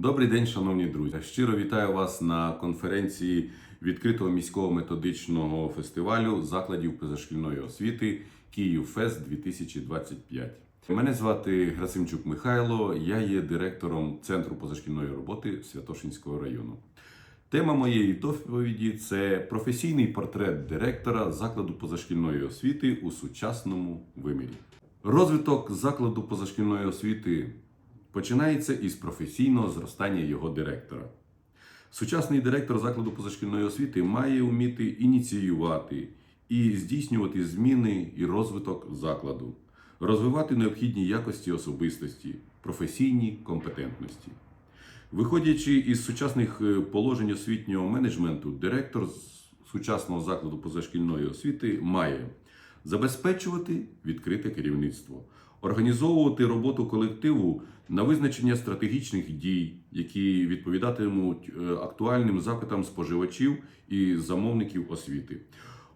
Добрий день, шановні друзі. Щиро вітаю вас на конференції відкритого міського методичного фестивалю закладів позашкільної освіти Київ Фест 2025. Мене звати Грасимчук Михайло, я є директором Центру позашкільної роботи Святошинського району. Тема моєї доповіді це професійний портрет директора закладу позашкільної освіти у сучасному вимірі. Розвиток закладу позашкільної освіти починається із професійного зростання його директора. Сучасний директор закладу позашкільної освіти має вміти ініціювати і здійснювати зміни і розвиток закладу, розвивати необхідні якості особистості, професійні компетентності. Виходячи із сучасних е, положень освітнього менеджменту, директор сучасного закладу позашкільної освіти має забезпечувати відкрите керівництво, організовувати роботу колективу на визначення стратегічних дій, які відповідатимуть е, актуальним запитам споживачів і замовників освіти,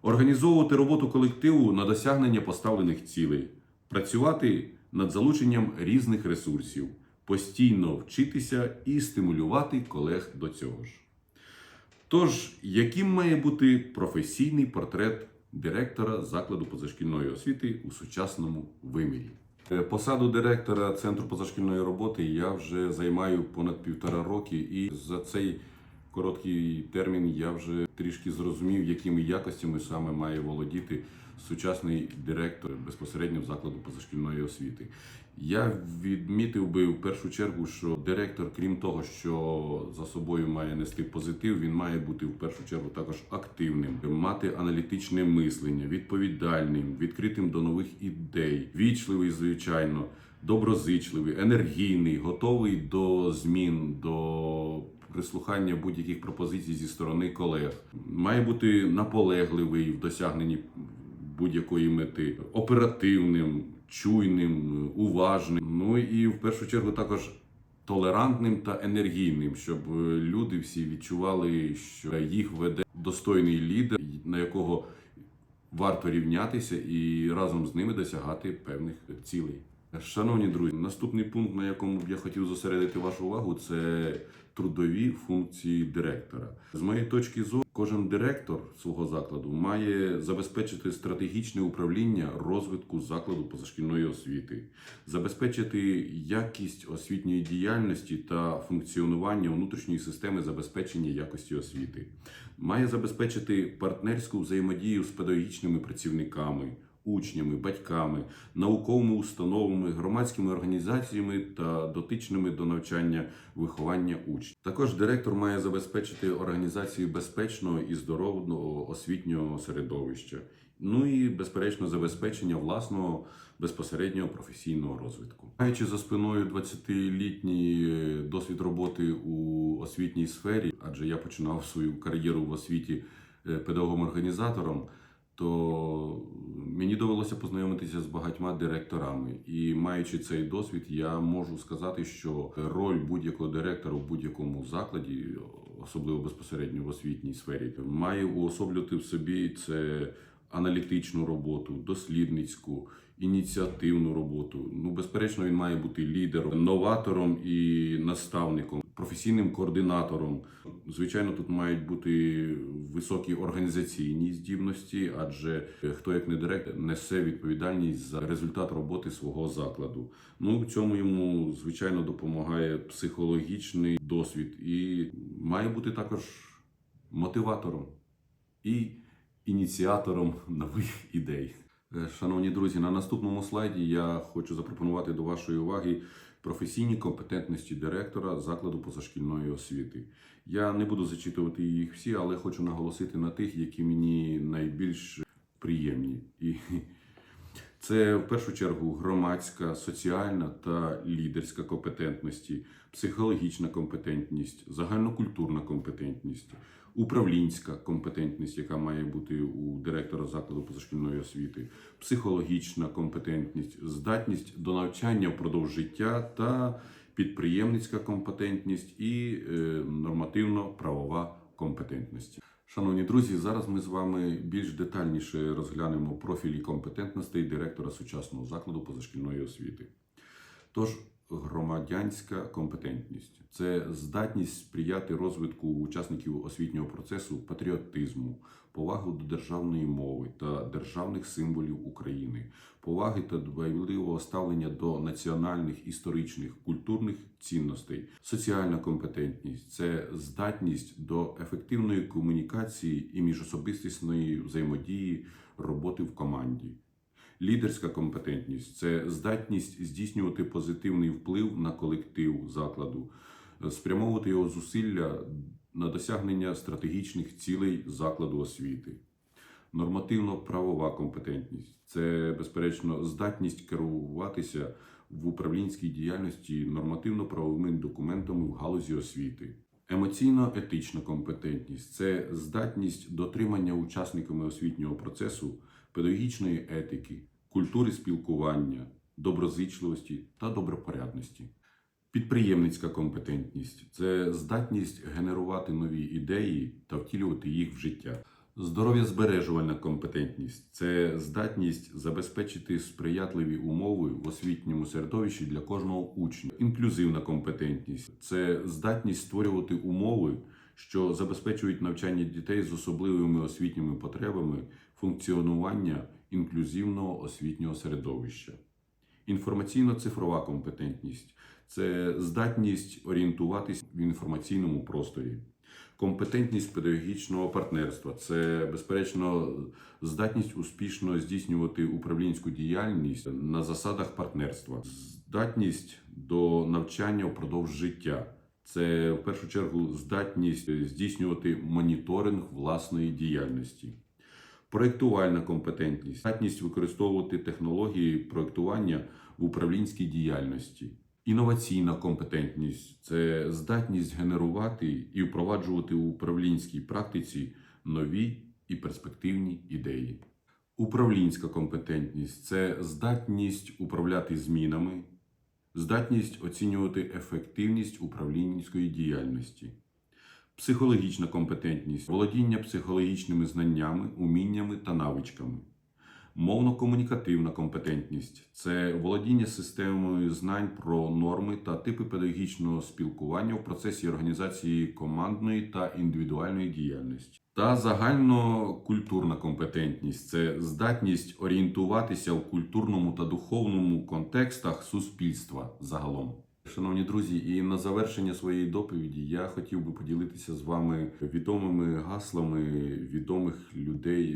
організовувати роботу колективу на досягнення поставлених цілей, працювати над залученням різних ресурсів, постійно вчитися і стимулювати колег до цього ж. Тож, яким має бути професійний портрет директора закладу позашкільної освіти у сучасному вимірі? Е, Посаду директора центру позашкільної роботи я вже займаю понад півтора роки, і за цей короткий термін я вже трішки зрозумів, якими якостями саме має володіти сучасний директор безпосередньо в закладу позашкільної освіти. Я відмітив би в першу чергу, що директор, крім того, що за собою має нести позитив, він має бути в першу чергу також активним, мати аналітичне мислення, відповідальним, відкритим до нових ідей, вічливий, звичайно, доброзичливий, енергійний, готовий до змін, до прислухання будь-яких пропозицій зі сторони колег. Має бути наполегливий в досягненні будь-якої мети, оперативним, чуйним, уважним. Ну і в першу чергу також толерантним та енергійним, щоб е, люди всі відчували, що їх веде достойний лідер, на якого варто рівнятися і разом з ними досягати певних цілей. Шановні друзі, наступний пункт, на якому б я хотів зосередити вашу увагу, це трудові функції директора. З моєї точки зору, кожен директор свого закладу має забезпечити стратегічне управління розвитку закладу позашкільної освіти, забезпечити якість освітньої діяльності та функціонування внутрішньої системи забезпечення якості освіти, має забезпечити партнерську взаємодію з педагогічними працівниками учнями, батьками, науковими установами, громадськими організаціями та дотичними до навчання виховання учнів. Також директор має забезпечити організацію безпечного і здорового освітнього середовища. Ну і безперечно забезпечення власного безпосереднього професійного розвитку. Маючи за спиною 20-літній е, досвід роботи у освітній сфері, адже я починав свою кар'єру в освіті е, педагогом-організатором то мені довелося познайомитися з багатьма директорами. І маючи цей досвід, я можу сказати, що роль будь-якого директора в будь-якому закладі, особливо безпосередньо в освітній сфері, має уособлювати в собі це аналітичну роботу, дослідницьку. Ініціативну роботу. Ну, безперечно, він має бути лідером, новатором і наставником, професійним координатором. Звичайно, тут мають бути високі організаційні здібності, адже хто як не директор несе відповідальність за результат роботи свого закладу. Ну в цьому йому звичайно допомагає психологічний досвід і має бути також мотиватором і ініціатором нових ідей. Е, Шановні друзі, на наступному слайді я хочу запропонувати до вашої уваги професійні компетентності директора закладу позашкільної освіти. Я не буду зачитувати їх всі, але хочу наголосити на тих, які мені найбільш приємні. І це в першу чергу громадська, соціальна та лідерська компетентності, психологічна компетентність, загальнокультурна компетентність, управлінська компетентність, яка має бути у директора закладу позашкільної освіти, психологічна компетентність, здатність до навчання впродовж життя та підприємницька компетентність і е, нормативно-правова компетентність. Шановні друзі, зараз ми з вами більш детальніше розглянемо профілі компетентностей директора сучасного закладу позашкільної освіти. Тож, громадянська компетентність це здатність сприяти розвитку учасників освітнього процесу патріотизму, повагу до державної мови та державних символів України, поваги та дбайливого ставлення до національних, історичних, культурних цінностей, соціальна компетентність це здатність до ефективної комунікації і міжособистісної взаємодії роботи в команді. Лідерська компетентність це здатність здійснювати позитивний вплив на колектив закладу, е, спрямовувати його зусилля на досягнення стратегічних цілей закладу освіти. Нормативно-правова компетентність це, безперечно, здатність керуватися в управлінській діяльності нормативно-правовими документами в галузі освіти. Емоційно-етична компетентність це здатність дотримання учасниками освітнього процесу педагогічної етики, культури спілкування, доброзичливості та добропорядності. Підприємницька компетентність це здатність генерувати нові ідеї та втілювати їх в життя. Здоров'язбережувальна компетентність це здатність забезпечити сприятливі умови в освітньому середовищі для кожного учня. Інклюзивна компетентність це здатність створювати умови, що забезпечують навчання дітей з особливими освітніми потребами, функціонування інклюзивного освітнього середовища. Інформаційно-цифрова компетентність це здатність орієнтуватись в інформаційному просторі. Компетентність педагогічного партнерства це, безперечно, здатність успішно здійснювати управлінську діяльність на засадах партнерства, здатність до навчання впродовж життя. Це в першу чергу здатність здійснювати моніторинг власної діяльності. Проєктувальна компетентність, здатність використовувати технології проєктування в управлінській діяльності. Інноваційна компетентність це здатність генерувати і впроваджувати у управлінській практиці нові і перспективні ідеї. Управлінська компетентність це здатність управляти змінами, здатність оцінювати ефективність управлінської діяльності. Психологічна компетентність володіння психологічними знаннями, уміннями та навичками. Мовно-комунікативна компетентність це володіння системою знань про норми та типи педагогічного спілкування в процесі організації командної та індивідуальної діяльності. Та загальнокультурна компетентність це здатність орієнтуватися в культурному та духовному контекстах суспільства загалом. Шановні друзі, і на завершення своєї доповіді я хотів би поділитися з вами відомими гаслами відомих людей,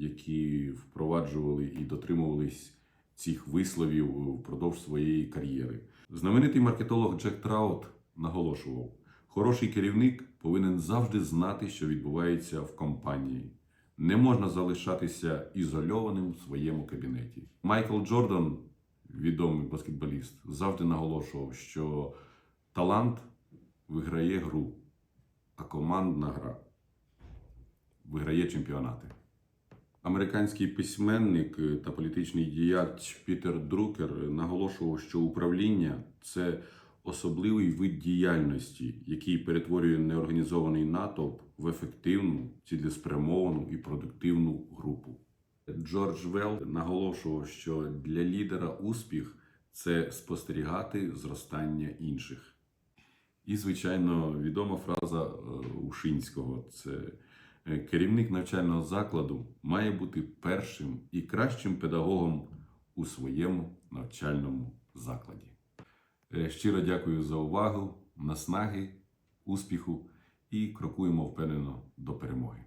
які впроваджували і дотримувались цих висловів впродовж своєї кар'єри. Знаменитий маркетолог Джек Траут наголошував: хороший керівник повинен завжди знати, що відбувається в компанії. Не можна залишатися ізольованим в своєму кабінеті. Майкл Джордан відомий баскетболіст, завжди наголошував, що талант виграє гру, а командна гра виграє чемпіонати. Американський письменник та політичний діяч Пітер Друкер наголошував, що управління це особливий вид діяльності, який перетворює неорганізований натовп в ефективну, цілеспрямовану і продуктивну групу. Джордж Велл наголошував, що для лідера успіх це спостерігати зростання інших. І, звичайно, відома фраза е, Ушинського це е, керівник навчального закладу має бути першим і кращим педагогом у своєму навчальному закладі. Е, Щиро дякую за увагу, наснаги, успіху і крокуємо впевнено до перемоги.